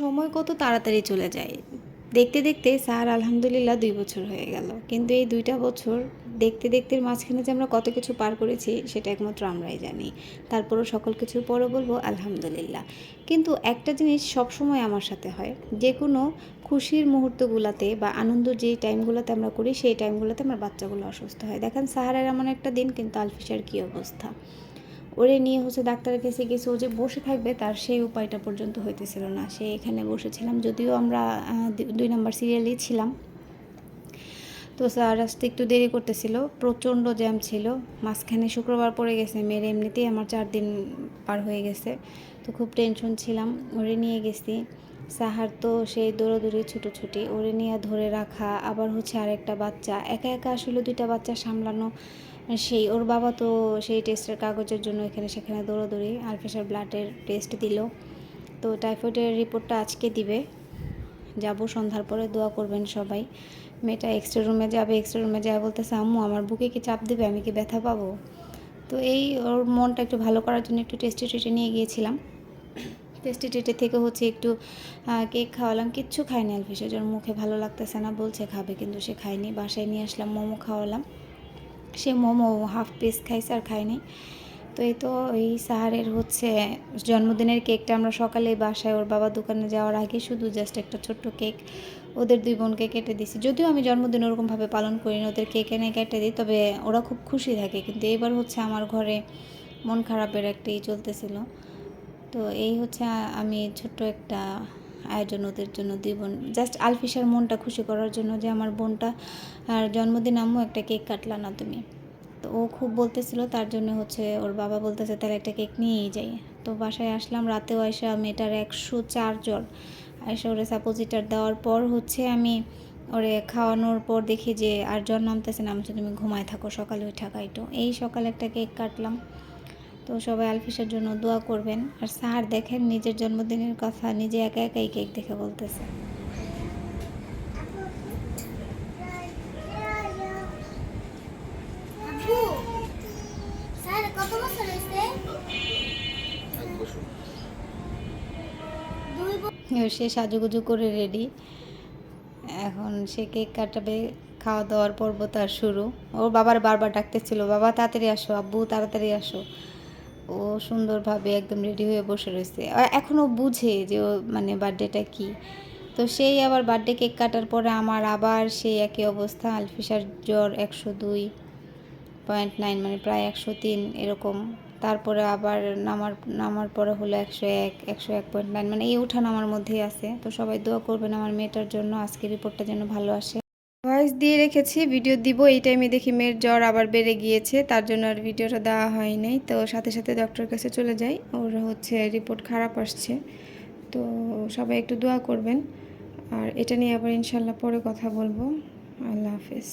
সময় কত তাড়াতাড়ি চলে যায়। দেখতে দেখতে স্যার আলহামদুলিল্লাহ দুই বছর হয়ে গেল। কিন্তু এই দুইটা বছর দেখতে দেখতে মাঝখানে যে আমরা কত কিছু পার করেছি, সেটা একমাত্র আমরাই জানি। তারপরও সকল কিছুর পরও বলব আলহামদুলিল্লাহ। কিন্তু একটা জিনিস সবসময় আমার সাথে হয় যে কোনো খুশির মুহূর্তগুলোতে বা আনন্দ যে টাইমগুলোতে আমরা করি, সেই টাইমগুলোতে আমার বাচ্চাগুলো অসুস্থ হয়। দেখেন, সাহারের এমন একটা দিন, কিন্তু আলফিসার কী অবস্থা? ওরে নিয়ে হচ্ছে ডাক্তারের কাছে গেছে, ও যে বসে থাকবে তার সেই উপায়টা পর্যন্ত হইতেছিল না। সে এখানে বসেছিলাম, যদিও আমরা দুই নম্বর সিরিয়ালেই ছিলাম। তো স্যার আসতে একটু দেরি করতেছিল, প্রচণ্ড জ্যাম ছিল। মাঝখানে শুক্রবার পড়ে গেছে, মেয়ের এমনিতেই আমার চার দিন পার হয়ে গেছে। তো খুব টেনশন ছিলাম, ওরে নিয়ে গেছি। সাহার তো সেই দৌড়োদৌড়ি ছুটোছুটি, ওরে নিয়ে ধরে রাখা, আবার হচ্ছে আরেকটা বাচ্চা। একা একা আসলে দুইটা বাচ্চা সামলানো সেই, ওর বাবা তো সেই টেস্টের কাগজের জন্য এখানে সেখানে দৌড়োদৌড়ি, আলফেসার ব্লাডের টেস্ট দিল। তো টাইফয়েডের রিপোর্টটা আজকে দিবে। যাব, সন্ধ্যার পরে দোয়া করবেন সবাই। মেয়েটা এক্সট্রা রুমে যাবে এক্সট্রা রুমে যায় বলতেছে, আম্মু, আমার বুকে কি চাপ দেবে? আমি কি ব্যথা পাবো? তো এই ওর মনটা একটু ভালো করার জন্য একটু টেস্টি টেস্টে নিয়ে গিয়েছিলাম। টেস্টি টেস্টে থেকে হচ্ছে একটু কেক খাওয়ালাম। কিচ্ছু খায়নি আলফিসা ওর মুখে ভালো লাগতেছে না, বলছে খাবে কিন্তু সে খায়নি। বাসায় নিয়ে আসলাম, মোমো খাওয়ালাম। সে মোমো হাফ পিস খাইছে আর খায়নি। তো এই তো এই সাহারের হচ্ছে জন্মদিনের কেকটা আমরা সকালে বাসায় ওর বাবা দোকানে যাওয়ার আগে শুধু জাস্ট একটা ছোট্ট কেক ওদের দুই বোনকে কেটে দিছি। যদিও আমি জন্মদিন ওরকমভাবে পালন করি না ওদের কেক এনে কেটে দিই, তবে ওরা খুব খুশি থাকে। কিন্তু এবার হচ্ছে আমার ঘরে মন খারাপের একটাই চলতেছিল। তো এই হচ্ছে আমি ছোট্ট একটা আয়োজন ওদের জন্য দুই বোন জাস্ট আলফিসার মনটা খুশি করার জন্য যে আমার বোনটা, আর জন্মদিন আম্মু একটা কেক কাটলা না তুমি। তো ও খুব বলতেছিল, তার জন্য হচ্ছে ওর বাবা বলতেছে, তাহলে একটা কেক নিয়েই যাই। তো বাসায় আসলাম, রাতেও এসে মেয়েটার একশো চার জ্বর। এসে ওরে সাপোজিটার দেওয়ার পর হচ্ছে আমি ওরে খাওয়ানোর পর দেখি যে আর জ্বর নামতেছে নামছে তুমি ঘুমায় থাকো, সকালে উঠে খাইটো। এই সকালে একটা কেক কাটলাম। তো সবাই আলফিসের জন্য দোয়া করবেন। আর স্যার দেখেন নিজের জন্মদিনের কথা নিজে একা একাই কেক দেখে বলতেছে। সে সাজুগুজু করে রেডি। এখন সে কেক কাটাবে খাওয়া দাওয়ার পর্ব তার শুরু। ওর বাবার বারবার ডাকতেছিল বাবা তাড়াতাড়ি আসো আব্বু তাড়াতাড়ি আসো। ও সুন্দরভাবে একদম রেডি হয়ে বসে রয়েছে। আর এখনও বুঝে যে ও মানে বার্থডেটা কি। তো সেই আবার বার্থডে কেক কাটার পরে আমার আবার সেই একই অবস্থা, আলফিসার জ্বর একশো দুই পয়েন্ট নাইন মানে প্রায় একশো তিন এরকম। তারপরে আবার নামার নামার পরে হলো একশো এক একশো এক পয়েন্ট নাইন মানে এই উঠা নামার মধ্যেই আছে। তো সবাই দোয়া করবেন আমার মেয়েটার জন্য আজকে রিপোর্টটা যেন ভালো আসে। ভয়েস দিয়ে রেখেছি, ভিডিও দিব। এই টাইমে দেখি মেয়ের জ্বর আবার বেড়ে গিয়েছে, তার জন্য আর ভিডিওটা দেওয়া হয় নাই। তো সাথে সাথে ডক্টরের কাছে চলে যাই, ওর হচ্ছে রিপোর্ট খারাপ আসছে। তো সবাই একটু দোয়া করবেন। আর এটা নিয়ে আবার ইনশাল্লাহ পরে কথা বলব। আল্লাহ হাফেজ।